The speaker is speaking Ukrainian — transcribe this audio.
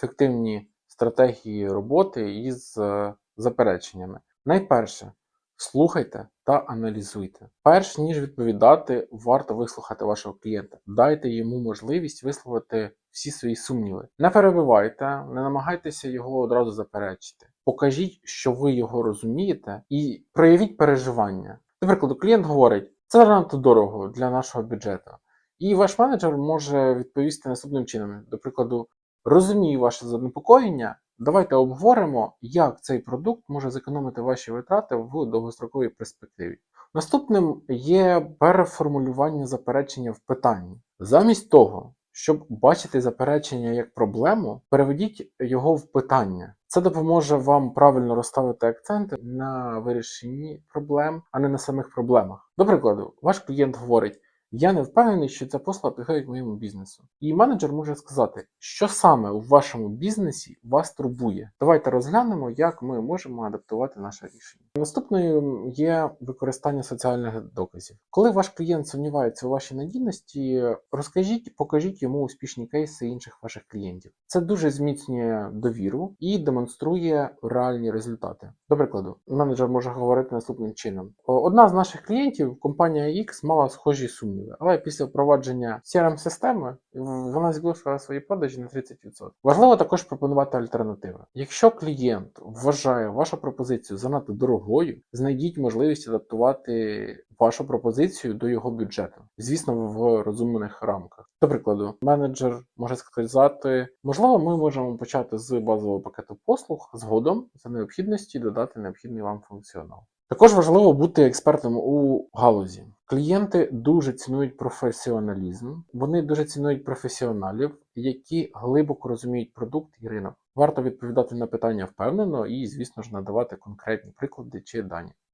ефективні стратегії роботи із е, запереченнями. Найперше, слухайте та аналізуйте. Перш ніж відповідати, варто вислухати вашого клієнта. Дайте йому можливість висловити всі свої сумніви. Не перебивайте, не намагайтеся його одразу заперечити. Покажіть, що ви його розумієте, і проявіть переживання. До прикладу, клієнт говорить, це занадто дорого для нашого бюджету. І ваш менеджер може відповісти наступним чином: до прикладу, розумію ваше занепокоєння. Давайте обговоримо, як цей продукт може зекономити ваші витрати в довгостроковій перспективі. Наступним є переформулювання заперечення в питанні. Замість того, щоб бачити заперечення як проблему, переведіть його в питання. Це допоможе вам правильно розставити акценти на вирішенні проблем, а не на самих проблемах. До прикладу, ваш клієнт говорить: я не впевнений, що ця послуга підходить моєму бізнесу. І менеджер може сказати, що саме у вашому бізнесі вас турбує. Давайте розглянемо, як ми можемо адаптувати наше рішення. Наступною є використання соціальних доказів. Коли ваш клієнт сумнівається у вашій надійності, розкажіть, покажіть йому успішні кейси інших ваших клієнтів. Це дуже зміцнює довіру і демонструє реальні результати. До прикладу, менеджер може говорити наступним чином: одна з наших клієнтів, компанія X, мала схожі сумніви, але після впровадження crm системи вона збільшила свої продажі на 30%. Важливо також пропонувати альтернативи. Якщо клієнт вважає вашу пропозицію занадто дорогою, знайдіть можливість адаптувати вашу пропозицію до його бюджету, звісно, в розумних рамках. До прикладу, менеджер може сказати, можливо, ми можемо почати з базового пакету послуг згодом за необхідності додати необхідний вам функціонал. Також важливо бути експертом у галузі. Клієнти дуже цінують професіоналізм, вони дуже цінують професіоналів, які глибоко розуміють продукт і ринок. Варто відповідати на питання впевнено і, звісно ж, надавати конкретні приклади чи дані.